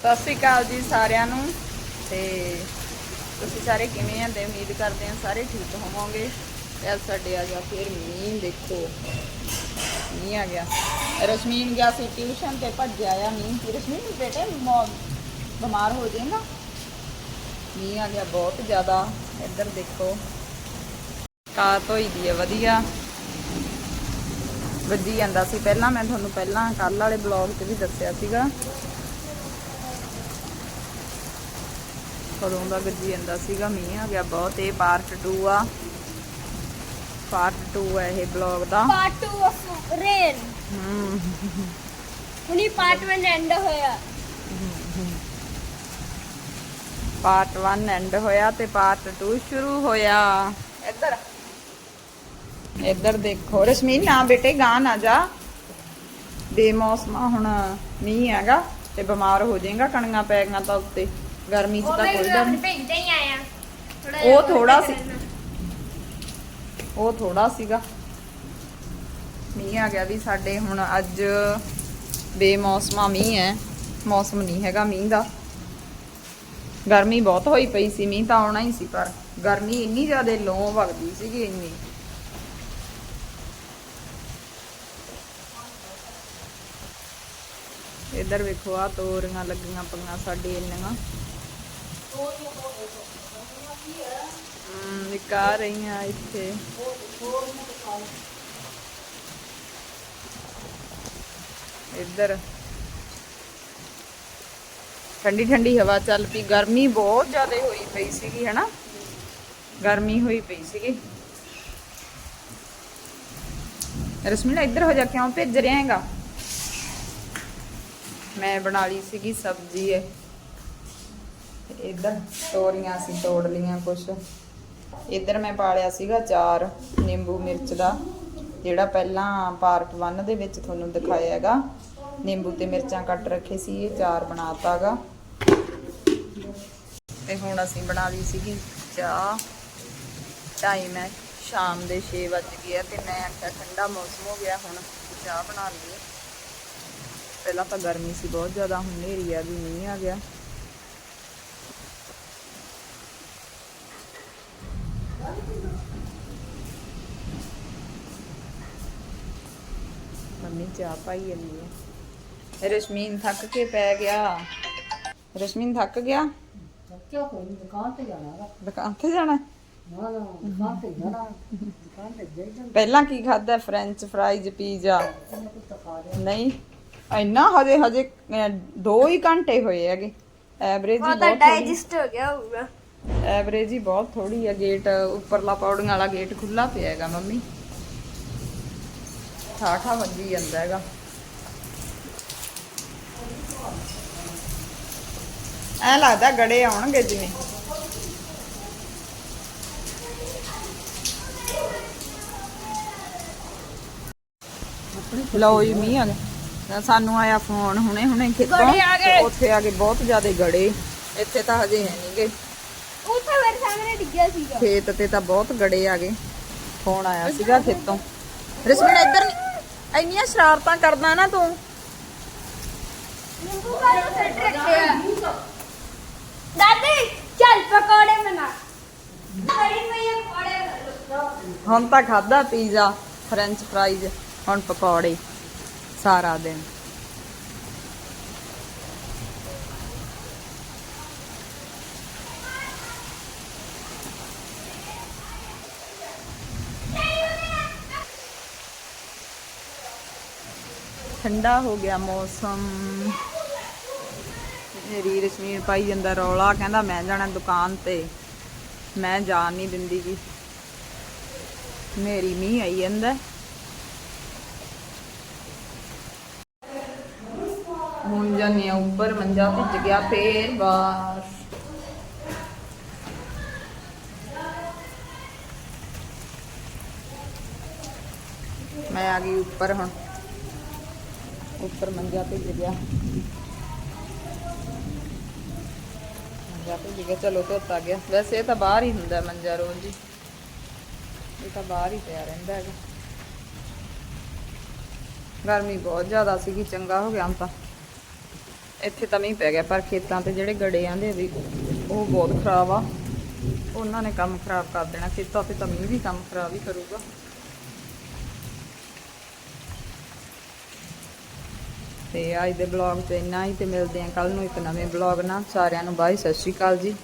ਸਤਿ ਸ਼੍ਰੀ ਅਕਾਲ ਜੀ ਸਾਰਿਆਂ ਨੂੰ। ਤੇ ਤੁਸੀਂ ਸਾਰੇ ਕਿਵੇਂ ਆਂ? ਤੇ ਉਮੀਦ ਕਰਦੇ ਹਾਂ ਸਾਰੇ ਠੀਕ ਹੋਵੋਗੇ। ਤੇ ਅੱਜ ਸਾਡੇ ਆ ਗਿਆ ਫਿਰ ਮੀਂਹ, ਦੇਖੋ। ਮੀਂਹ ਆ ਗਿਆ। ਰਸ਼ਮੀਨ ਗਿਆ ਸੀ ਟਿਊਸ਼ਨ ਤੇ, ਭੱਜਿਆ ਆ ਮੀਂਹ। ਤੇ ਰਸ਼ਮੀਨ, ਬੇਟੇ ਬਿਮਾਰ ਹੋ ਜਾਏਗਾ ਮੀਂਹ ਆ ਗਿਆ ਬਹੁਤ ਜ਼ਿਆਦਾ। ਇੱਧਰ ਦੇਖੋ। ਕਾਤ ਹੋਈ ਦੀ ਹੈ ਵਧੀਆ। ਵੱਜੀ ਜਾਂਦਾ ਸੀ ਪਹਿਲਾਂ। ਮੈਂ ਤੁਹਾਨੂੰ ਪਹਿਲਾਂ ਕੱਲ ਵਾਲੇ ਬਲੌਗ 'ਚ ਵੀ ਦੱਸਿਆ ਸੀਗਾ। ਕਦੋਂ ਦਾ ਗੱਜੀ ਜਾਂਦਾ ਸੀਗਾ ਮੀਂਹ ਆ ਗਿਆ ਬਹੁਤ ਇਹ ਪਾਰਟ 2 ਆ। ਪਾਰਟ 2 ਹੈ ਇਹ ਬਲੌਗ ਦਾ। ਪਾਰਟ 2 ਆਫ ਰੇਨ ਹੁਣੀ ਪਾਰਟ 1 ਐਂਡ ਹੋਇਆ। ਪਾਰਟ 1 ਐਂਡ ਹੋਇਆ ਤੇ ਪਾਰਟ 2 ਸ਼ੁਰੂ ਹੋਇਆ। ਇੱਧਰ। ਇੱਧਰ ਦੇਖੋ ਰਸ਼ਮੀਨ ਨਾ ਬੇਟੇ ਗਾਂ ਨਾ ਜਾ। ਬੇਮੌਸਮਾ ਹੁਣ ਮੀਂਹ ਹੈਗਾ ਤੇ ਬਿਮਾਰ ਹੋ ਜਾਏਗਾ ਕਣੀਆਂ ਪੈ ਗਈਆਂ ਤਾਂ ਉੱਤੇ। ਗਰਮੀ 'ਚ ਤਾਂ ਕੋਈ ਡਰ ਨਹੀਂ ਭੇਜਦਾ ਹੀ ਆਇਆ। ਉਹ ਥੋੜਾ ਸੀ। ਉਹ ਥੋੜਾ ਸੀਗਾ। ਮੀਂਹ ਆ ਗਿਆ ਵੀ ਸਾਡੇ ਹੁਣ ਅੱਜ ਬੇਮੌਸਮਾ ਮੀਂਹ ਹੈ। ਮੌਸਮ ਨਹੀਂ ਹੈਗਾ ਮੀਂਹ ਦਾ। ਗਰਮੀ ਬਹੁਤ ਹੋਈ ਪਈ ਸੀ ਮੀਂਹ ਤਾਂ ਆਉਣਾ ਹੀ ਸੀ ਪਰ ਗਰਮੀ ਇੰਨੀ ਜ਼ਿਆਦਾ ਲੋ ਵਗਦੀ ਸੀਗੀ ਇੰਨੀ। ਇੱਧਰ ਵੇਖੋ ਆ ਤੋਰੀਆਂ ਲੱਗੀਆਂ ਪਈਆਂ ਸਾਡੇ ਇੰਨੀਆਂ। ਹਮ ਇੱਕ ਆ ਰਹੀਆਂ ਇੱਥੇ ਇੱਧਰ ਠੰਡੀ ਠੰਡੀ ਹਵਾ ਚੱਲ ਪਈ ਗਰਮੀ ਬਹੁਤ ਜ਼ਿਆਦਾ ਹੋਈ ਪਈ ਸੀਗੀ ਹਨਾ ਗਰਮੀ ਹੋਈ ਪਈ ਸੀਗੀ ਰਸਮੀਲਾ ਇੱਧਰ ਹੋ ਜਾ ਕਿਉਂ ਭੇਜ ਰਿਹਾ ਹੈਗਾ ਮੈਂ ਬਣਾ ਲਈ ਸੀਗੀ ਸਬਜ਼ੀ ਹੈ ਤੇ ਇੱਧਰ ਤੋਰੀਆਂ ਅਸੀਂ ਤੋੜ ਲੀਆਂ ਕੁਛ। ਇੱਧਰ ਮੈਂ ਪਾਲਿਆ ਸੀਗਾ ਚਾਰ ਨਿੰਬੂ ਮਿਰਚ ਦਾ, ਜਿਹੜਾ ਪਹਿਲਾਂ ਪਾਰਟ 1 ਦੇ ਵਿੱਚ ਤੁਹਾਨੂੰ ਦਿਖਾਇਆ ਹੈਗਾ। ਨਿੰਬੂ ਤੇ ਮਿਰਚਾਂ ਕੱਟ ਰੱਖੇ ਸੀ, ਇਹ ਚਾਰ ਬਣਾਤਾਗਾ ਤੇ ਹੁਣ ਅਸੀਂ ਬਣਾ ਲਈ ਸੀਗੀ ਚਾਹ। ਟਾਈਮ ਹੈ ਸ਼ਾਮ ਦੇ 6 ਵੱਜ ਗਏ ਤੇ ਮੈਂ ਆਖਿਆ ਠੰਡਾ ਮੌਸਮ ਹੋ ਗਿਆ, ਹੁਣ ਚਾਹ ਬਣਾ ਲਈ ਪਹਿਲਾਂ ਤਾਂ ਗਰਮੀ ਸੀ ਬਹੁਤ ਜ਼ਿਆਦਾ, ਹੁਣ ਹਨੇਰੀ ਆ ਗਈ ਮੀਂਹ ਆ ਗਿਆ। ਮੰਮੀ ਚਾਹ ਪਾਈ ਜਾਂਦੀ ਹੈ ਰਸ਼ਮੀਨ ਥੱਕ ਕੇ ਪੈ ਗਿਆ। ਰਸ਼ਮੀਨ ਥੱਕ ਗਿਆ? ਕਿਉਂ ਕੋਈ ਨੀ, ਦੁਕਾਨ ਤੇ ਜਾਣਾ ਵਾ। ਦੁਕਾਨ ਤੇ ਜਾਣਾ? ਹੈ? ਨਾ ਨਾ ਦੁਕਾਨ ਤੇ ਜਾਣਾ। ਦੁਕਾਨ ਤੇ ਜਾਈਦਾ ਪਹਿਲਾਂ ਕੀ ਖਾਦਾ ਫ੍ਰੈਂਚ ਫਰਾਈਜ਼ ਪੀਜ਼ਾ? ਕੁਝ ਨਹੀਂ ਇੰਨਾ ਹਜੇ ਹਜੇ 2 ਹੀ ਘੰਟੇ ਹੋਏ ਹੈਗੇ। ਐਵਰੇਜ ਹੀ ਬਹੁਤ ਥੋੜੀ ਡਾਈਜੈਸਟ ਹੋ ਗਿਆ ਹੋਊਗਾ। ਐਵਰੇਜ ਹੀ ਬਹੁਤ ਥੋੜੀ ਆ ਗੇਟ ਉੱਪਰਲਾ ਪੌੜੀਆਂ ਵਾਲਾ ਗੇਟ ਖੁੱਲਾ ਪਿਆ ਹੈਗਾ ਮੰਮੀ। ਠਾਠਾ ਵੱਜੀ ਜਾਂਦਾ ਹੈਗਾ। ਐ ਲੱਗਦਾ ਗੜੇ ਆਉਣਗੇ ਜਿਵੇਂ। ਲਓ ਜੀ ਮੀਂਹ ਆ ਗਿਆ। ਸਾਨੂੰ ਆਇਆ ਫੋਨ ਹੁਣੇ ਹੁਣੇ ਖੇਤੋਂ। ਉੱਥੇ ਆ ਕੇ ਬਹੁਤ ਜ਼ਿਆਦਾ ਗੜੇ। ਇੱਥੇ ਤਾਂ ਹਜੇ ਹੈ ਨਹੀਂਗੇ ਉੱਥੇ ਮੇਰੇ ਸਾਹਮਣੇ ਡਿੱਗਿਆ ਸੀਗਾ। ਖੇਤ ਤੇ ਤਾਂ ਬਹੁਤ ਗੜੇ ਆ ਗਏ। ਫੋਨ ਆਇਆ ਸੀਗਾ ਖੇਤੋਂ। ਰਸਮੀਨ ਇੱਧਰ ਨਹੀਂ ਇੰਨੀਆਂ ਸ਼ਰਾਰਤਾਂ ਕਰਦਾ ਨਾ ਤੂੰ। ਨਿੰਬੂ ਕਾਲੋ ਸੈਟ ਰੱਖਿਆ? ਦਾਦੀ ਚੱਲ ਪਕੌੜੇ ਬਣਾ। ਬੜੀ ਪਈ ਪਕੌੜੇ ਬਣਾ ਹੁਣ ਤਾਂ ਖਾਦਾ ਪੀਜ਼ਾ ਫ੍ਰੈਂਚ ਫਰਾਈਜ਼ ਹੁਣ ਪਕੌੜੇ ਸਾਰਾ ਦਿਨ। ਠੰਡਾ ਹੋ ਗਿਆ ਮੌਸਮ। ਮੇਰੀ ਰਸ਼ਮੀਨ ਪਾਈ ਜਾਂਦਾ ਰੌਲਾ, ਕਹਿੰਦਾ ਮੈਂ ਜਾਣਾ ਦੁਕਾਨ ਤੇ। ਮੈਂ ਜਾਣ ਨਹੀਂ ਦਿੰਦੀ ਜੀ। ਮੇਰੀ ਮੀਂਹ ਆਈ ਜਾਂਦਾ। ਹੁਣ ਜਾਨੀ ਆ ਉੱਪਰ, ਮੰਜਾ ਭਿੱਜ ਗਿਆ ਫੇਰ ਬਸ ਮੈਂ ਆ ਗਈ ਉੱਪਰ ਹੁਣ। ਉੱਪਰ ਮੰਜਾ ਭਿੱਜ ਗਿਆ। ਮੰਜਾ ਭਿੱਜ ਗਿਆ, ਚਲੋ ਧੋਤਾ ਗਿਆ। ਵੈਸੇ ਇਹ ਤਾਂ ਬਾਹਰ ਹੀ ਹੁੰਦਾ ਮੰਜਾ ਰੋਜ਼ ਹੀ। ਇਹ ਤਾਂ ਬਾਹਰ ਹੀ ਪਿਆ ਰਹਿੰਦਾ ਹੈਗਾ। ਗਰਮੀ ਬਹੁਤ ਜ਼ਿਆਦਾ ਸੀਗੀ, ਚੰਗਾ ਹੋ ਗਿਆ ਹੁਣ ਤਾਂ। ਇੱਥੇ ਤਾਂ ਮੀਂਹ ਪੈ ਗਿਆ, ਪਰ ਖੇਤਾਂ ਤੇ ਜਿਹੜੇ ਗੜੇ ਆਂਦੇ ਵੀ, ਉਹ ਬਹੁਤ ਖਰਾਬ ਆ। ਉਹਨਾਂ ਨੇ ਕੰਮ ਖਰਾਬ ਕਰ ਦੇਣਾ। ਖੇਤਾਂ ਤੇ ਤਾਂ ਮੀਂਹ ਵੀ ਕੰਮ ਖਰਾਬ ਹੀ ਕਰੂਗਾ। ਤੇ ਅੱਜ ਦੇ ਬਲੌਗ ਤੇ ਇੰਨਾ ਹੀ ਤੇ ਮਿਲਦੇ ਆਂ ਕੱਲ ਨੂੰ ਇੱਕ ਨਵੇਂ ਬਲੌਗ ਨਾਲ। ਸਾਰਿਆਂ ਨੂੰ ਬਾਏ ਸਤਿ ਸ਼੍ਰੀ ਅਕਾਲ ਜੀ।